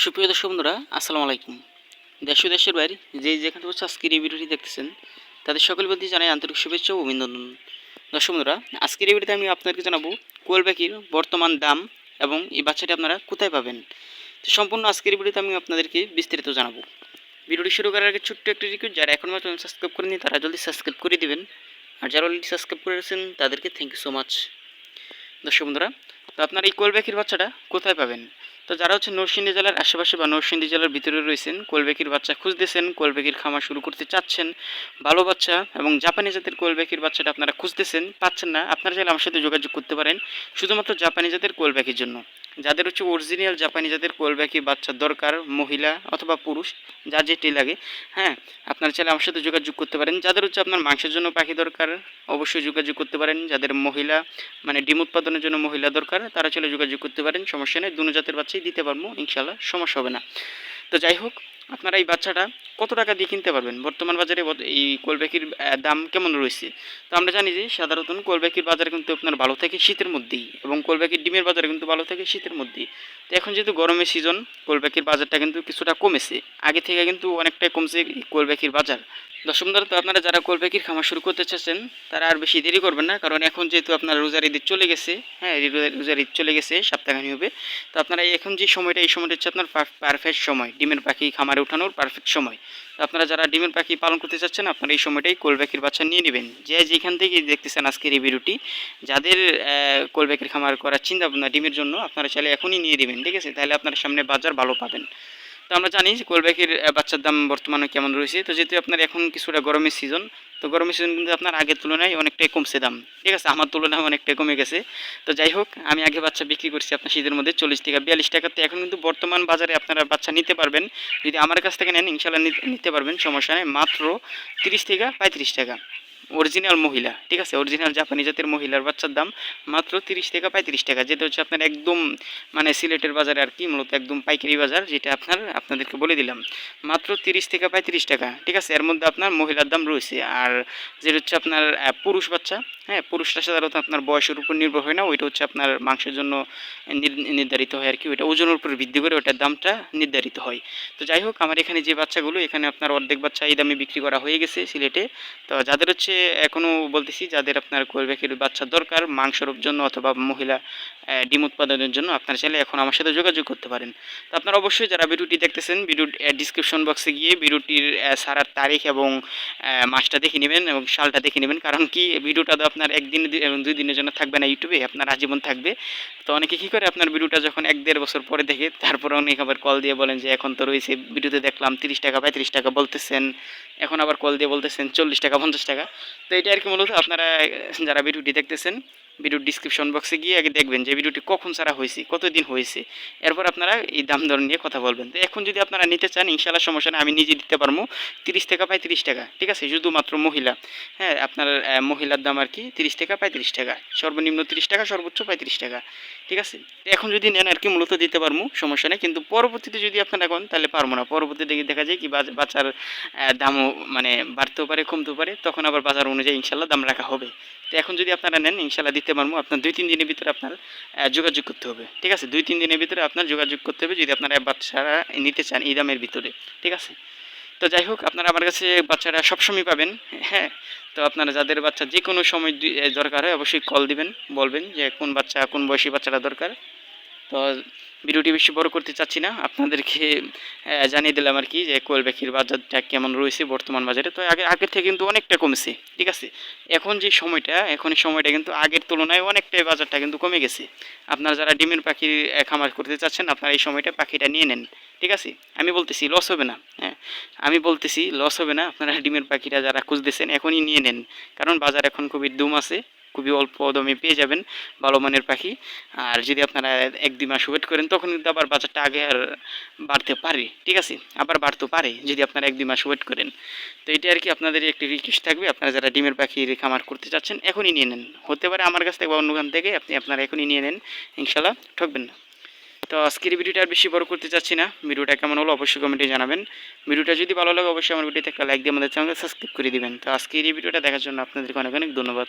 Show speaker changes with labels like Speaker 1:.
Speaker 1: সুপ্রিয় দর্শক বন্ধুরা, আসসালামু আলাইকুম। দেশ দেশের বাইরে যে যেখানে বসে আজকের এই ভিডিওটি দেখতেছেন, তাদের সকল প্রতি জানাই আন্তরিক শুভেচ্ছা ও অভিনন্দন। দর্শক বন্ধুরা, আজকের এই ভিডিওতে আমি আপনাদেরকে জানাব কোয়েল পাখির বর্তমান দাম এবং এই বাচ্চাটি আপনারা কোথায় পাবেন। তো সম্পূর্ণ আজকের ভিডিওতে আমি আপনাদেরকে বিস্তারিত জানাব। ভিডিওটি শুরু করার আগে ছোট্ট একটি রিকোয়েস্ট যারা এখন মাত্র সাবস্ক্রাইব করেনি তারা জলদি সাবস্ক্রাইব করে দিবেন। আর যারা অলরেডি সাবস্ক্রাইব করে করেছেন তাদেরকে থ্যাংক ইউ সো মাচ দর্শক বন্ধুরা, তো আপনার এই কোয়েল পাখির বাচ্চাটা কোথায় পাবেন? তো যারা হচ্ছে নরসিংদী জেলার আশেপাশে বা নরসিংদী জেলার ভিতরে রয়েছেন, কোলবেকির বাচ্চা খুঁজতেছেন, কোলবেকির খামার শুরু করতে চাচ্ছেন, ভালো বাচ্চা এবং জাপানি জাতের কোলবেকির বাচ্চাটা আপনারা খুঁজতেছেন, পাচ্ছেন না, আপনারা চাইলে আমার সাথে যোগাযোগ করতে পারেন, শুধুমাত্র জাপানি জাতের কোলবেকির জন্য। যাদের হচ্ছে অরিজিনাল জাপানি জাতের কোলবেকি বাচ্চার দরকার, মহিলা অথবা পুরুষ, যা যেটি লাগে হ্যাঁ আপনারা চাইলে আমার সাথে যোগাযোগ করতে পারেন। যাদের হচ্ছে আপনার মাংসের জন্য পাখি দরকার, অবশ্যই যোগাযোগ করতে পারেন। যাদের মহিলা মানে ডিম উৎপাদনের জন্য মহিলা দরকার, তারা চলে যোগাযোগ করতে পারেন, সমস্যা নেই, দুনো জাতের বাচ্চাই দিতে পারব ইনশাল্লাহ সমস্যা হবে না। তো যাই হোক আপনারা এই বাচ্চাটা কত টাকা দিয়ে কিনতে পারবেন? বর্তমান বাজারে এই কোলব্যাকির দাম কেমন রয়েছে? তো আমরা জানি যে সাধারণত কোলব্যাকির বাজারে কিন্তু আপনার ভালো থাকে শীতের মধ্যেই এবং কোলব্যাকির ডিমের বাজারে কিন্তু ভালো থাকে শীতের মধ্যেই। তো এখন যেহেতু গরমের সিজন কোলব্যাকির বাজারটা কিন্তু কিছুটা কমেছে। আগে থেকে কিন্তু অনেকটাই কমছে কোলব্যাকির বাজার। বন্ধুরা, তো আপনারা যারা কোলব্যাকির খামার শুরু করতে চাচ্ছেন, তারা আর বেশি দেরি করবেন না, কারণ এখন যেহেতু আপনার রোজার ঈদ চলে গেছে হ্যাঁ রোজার ঈদ চলে গেছে সপ্তাহখানি হবে। তো আপনারা এখন যে সময়টা, এই সময়টা হচ্ছে আপনার পারফেক্ট সময়, ডিমের পাখি খামারে ওঠানোর পারফেক্ট সময়। আপনারা যারা ডিমের পাখি পালন করতে চাচ্ছেন, আপনারা এই সময়টাই কোলব্যাকের বাচ্চা নিয়ে নেবেন। যে যেখান থেকে দেখতেছেন আজকের এই ভিডিওটি, যাদের কোলব্যাকের খামার করার চিন্তা ভাবনা ডিমের জন্য, আপনারা চাইলে এখনই নিয়ে নেবেন, ঠিক আছে? তাহলে আপনার সামনে বাজার ভালো পাবেন। তো আমরা জানি কোলব্যাকির বাচ্চার দাম বর্তমানে কেমন রয়েছে। তো যেহেতু আপনার এখন কিছুটা গরমের সিজন তো গরমের সিজন কিন্তু আপনার আগের তুলনায় অনেকটাই কমছে দাম। ঠিক আছে, আমার তুলনায় অনেকটাই কমে গেছে। তো যাই হোক, আমি আগে বাচ্চা বিক্রি করছি আপনার শীতের মধ্যে চল্লিশ থেকে বিয়াল্লিশ টাকাতে এখন কিন্তু বর্তমান বাজারে আপনারা বাচ্চা নিতে পারবেন। যদি আমার কাছ থেকে নেন ইনশাল্লাহ নিতে পারবেন, সমস্যা নেই। মাত্র তিরিশ থেকে পঁয়ত্রিশ টাকা। অরিজিনাল মহিলা, ঠিক আছে? অরিজিনাল জাপানি জাতের মহিলার বাচ্চার দাম মাত্র তিরিশ থেকে পঁয়ত্রিশ টাকা, যেটা হচ্ছে আপনার একদম মানে সিলেটের বাজারে আর কি, মূলত একদম পাইকারি বাজার, যেটা আপনার, আপনাদেরকে বলে দিলাম। মাত্র তিরিশ থেকে পঁয়ত্রিশ টাকা, ঠিক আছে? এর মধ্যে আপনার মহিলার দাম রয়েছে। আর যেটা হচ্ছে আপনার পুরুষ বাচ্চা হ্যাঁ? পুরুষটা সাধারণত আপনার বয়সের উপর নির্ভর হয় না, ওইটা হচ্ছে আপনার মাংসের জন্য নির- নির্ধারিত হয় আর কি, ওইটা ওজনের উপর ভিত্তি করে ওটার দামটা নির্ধারিত হয়। তো যাই হোক, আমার এখানে যে বাচ্চাগুলো, এখানে আপনার অর্ধেক বাচ্চা এই দামে বিক্রি করা হয়ে গেছে সিলেটে। তো যাদের হচ্ছে এখনও বলতেছি, যাদের আপনার কোয়েলব্যাকের বাচ্চা দরকার, মাংসর জন্য অথবা মহিলা ডিম উৎপাদনের জন্য, আপনারা চাইলে এখন আমার সাথে যোগাযোগ করতে পারেন। তো আপনারা অবশ্যই যারা ভিডিওটি দেখতেছেন, ভিডিওর ডিসক্রিপশন বক্সে গিয়ে ভিডিওটির সারার তারিখ এবং মাসটা দেখে নেবেন এবং সালটা দেখে নেবেন। কারণ কি ভিডিওটা তো আপনার একদিন এবং দুই দিনের জন্য থাকবে না ইউটিউবে, আপনার আজীবন থাকবে। তো অনেকে কী করে, আপনার ভিডিওটা যখন এক দেড় বছর পরে দেখে, তারপরে অনেক আবার কল দিয়ে বলেন যে, এখন তো রয়েছে, ভিডিওতে দেখলাম তিরিশ টাকা, পঁয়ত্রিশ টাকা বলতেছেন। এখন আবার কল দিয়ে বলতেছেন চল্লিশ টাকা, পঞ্চাশ টাকা। তো এটা আর কি মূলত আপনারা যারা ভিডিওটি দেখতেছেন ভিডিওর ডিসক্রিপশন বক্সে গিয়ে আগে দেখবেন যে ভিডিওটি কখন ছাড়া হয়েছে, কতদিন হয়েছে। এরপর আপনারা এই দাম দর নিয়ে কথা বলবেন। তো এখন যদি আপনারা নিতে চান ইনশাল্লাহ সমস্যা আমি নিজে দিতে পারব। তিরিশ টাকা পঁয়ত্রিশ টাকা, ঠিক আছে? শুধুমাত্র মহিলা। হ্যাঁ আপনার মহিলার দাম আর কি তিরিশ টাকা পঁয়ত্রিশ টাকা। সর্বনিম্ন তিরিশ টাকা, সর্বোচ্চ পঁয়ত্রিশ টাকা, ঠিক আছে? এখন যদি নেন আর কি, মূলত দিতে পারব, সমস্যা নেই। কিন্তু পরবর্তীতে যদি আপনারা এখন তাহলে পারব না। পরবর্তীতে দেখা যায় কি বাচ্চার দামও মানে বাড়তেও পারে, কমতেও পারে। তখন আবার বাজার অনুযায়ী ইনশাল্লাহ দাম রাখা হবে। তো এখন যদি আপনারা নেন ইনশাল্লাহ দিতে পারব, আপনার দুই, তিন দিনের ভিতরে আপনার যোগাযোগ করতে হবে। ঠিক আছে? দুই, তিন দিনের ভিতরে আপনার যোগাযোগ করতে হবে, যদি আপনারা বাচ্চারা নিতে চান এই দামের ভিতরে। ঠিক আছে? তো যাই হোক, আপনারা আমার কাছে বাচ্চারা সবসময় পাবেন হ্যাঁ? তো আপনারা যাদের বাচ্চা যে কোনো সময় দরকার হয়, অবশ্যই কল দিবেন, বলবেন যে কোন বাচ্চা, কোন বয়সী বাচ্চারা দরকার। তো ভিডিওটি বেশি বড় করতে চাচ্ছি না। আপনাদেরকে জানিয়ে দিলাম আর কি যে কোয়েল পাখির বাজারটা কেমন রয়েছে বর্তমান বাজারে। তো আগে আগের থেকে কিন্তু অনেকটা কমেছে ঠিক আছে? এখন যে সময়টা এখন সময়টা কিন্তু আগের তুলনায় অনেকটাই বাজারটা কিন্তু কমে গেছে। আপনারা যারা ডিমের আহ, খামার করতে চাচ্ছেন আপনারা এই সময়টা পাখিটা নিয়ে নেন ঠিক আছে? আমি বলতেছি লস হবে না হ্যাঁ? আমি বলতেছি লস হবে না। আপনারা ডিমের পাখিটা যারা খুঁজতেছেন এখনই নিয়ে নেন। কারণ বাজার এখন খুবই দুম আছে খুবই অল্প দামে পেয়ে যাবেন ভালো মানের পাখি। আর যদি আপনারা এক দুই মাস ওয়েট করেন, তখন কিন্তু আবার বাজারটা আগে আর বাড়তে পারে, ঠিক আছে? আবার বাড়তে পারে যদি আপনারা এক দুই মাস ওয়েট করেন। তো এটা আর কি আপনাদের একটি রিকোয়েস্ট থাকবে। আপনারা যারা ডিমের পাখির খামার করতে চাচ্ছেন, এখনই নিয়ে নেন। হতে পারে আমার কাছ থেকে বা অন্য খান থেকে, আপনি আপনারা এখনই নিয়ে নেন। ইনশাল্লাহ ঠকবেন না। তো আজকের ভিডিওটা আর বেশি বড় করতে চাচ্ছি না। ভিডিওটা কেমন হলো অবশ্যই কমেন্টে জানাবেন। ভিডিওটা যদি ভালো লাগে, অবশ্যই আমার ভিডিওতে একটা লাইক দিয়ে আমাদের চ্যানেলকে সাবস্ক্রাইব করে দিবেন। তো আজকের এই ভিডিওটা দেখার জন্য আপনাদেরকে অনেক অনেক ধন্যবাদ।